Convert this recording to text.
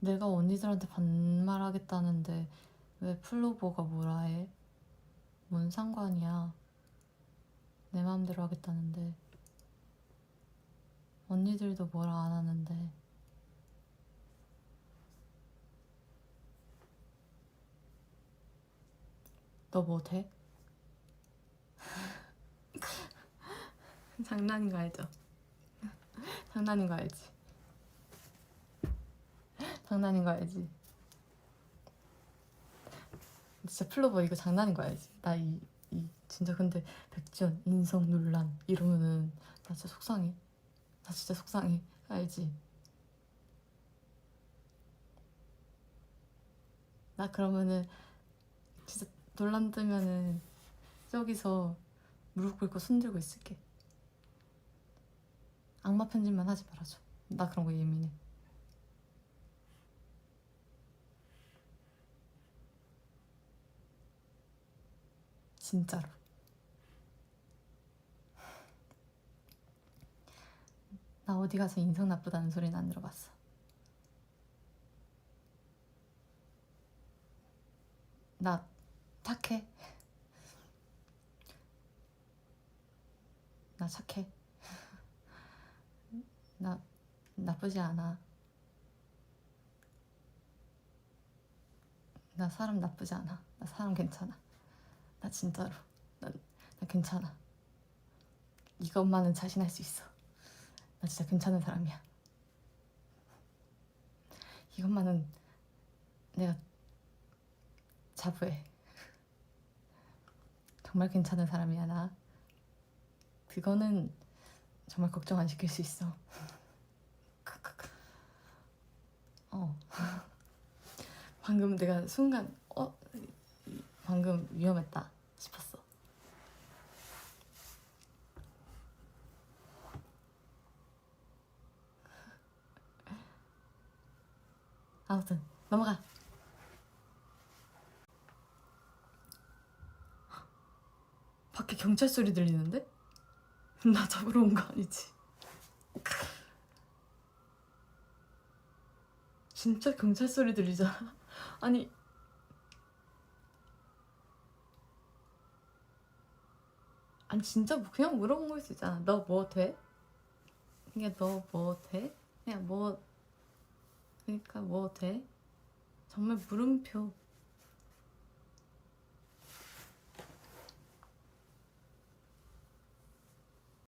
내가 언니들한테 반말하겠다는데 왜 플로버가 뭐라 해? 뭔 상관이야? 내 마음대로 하겠다는데 언니들도 뭐라 안 하는데 너 뭐 돼? 장난인 거 알죠? 장난인 거 알지? 장난인 거 알지? 진짜 플로버 이거 장난인 거 알지? 나 이 이 진짜 근데 백지연 인성 논란 이러면은 나 진짜 속상해. 나 진짜 속상해. 알지? 나 그러면은 진짜 논란 뜨면은 저기서 무릎 꿇고 손 들고 있을게. 악마 편집만 하지 말아줘. 나 그런 거 예민해. 진짜로. 나 어디 가서 인성 나쁘다는 소리는 안 들어봤어. 나 착해. 나 착해. 나 나쁘지 않아. 나 사람 나쁘지 않아. 나 사람 괜찮아. 나 진짜로. 나, 나 괜찮아. 이것만은 자신할 수 있어. 나 진짜 괜찮은 사람이야. 이것만은 내가 자부해. 정말 괜찮은 사람이야, 나. 그거는 정말 걱정 안 시킬 수 있어. 어. 방금 내가 순간 어 방금 위험했다 싶었어. 아무튼 넘어가. 밖에 경찰 소리 들리는데? 나 잡으러 온 거 아니지? 진짜 경찰 소리 들리잖아. 아니 아니 진짜 뭐 그냥 물어본 걸 수 있잖아. 너 뭐 돼? 그냥 너 뭐 돼? 그냥 뭐 그러니까 뭐 돼? 정말 물음표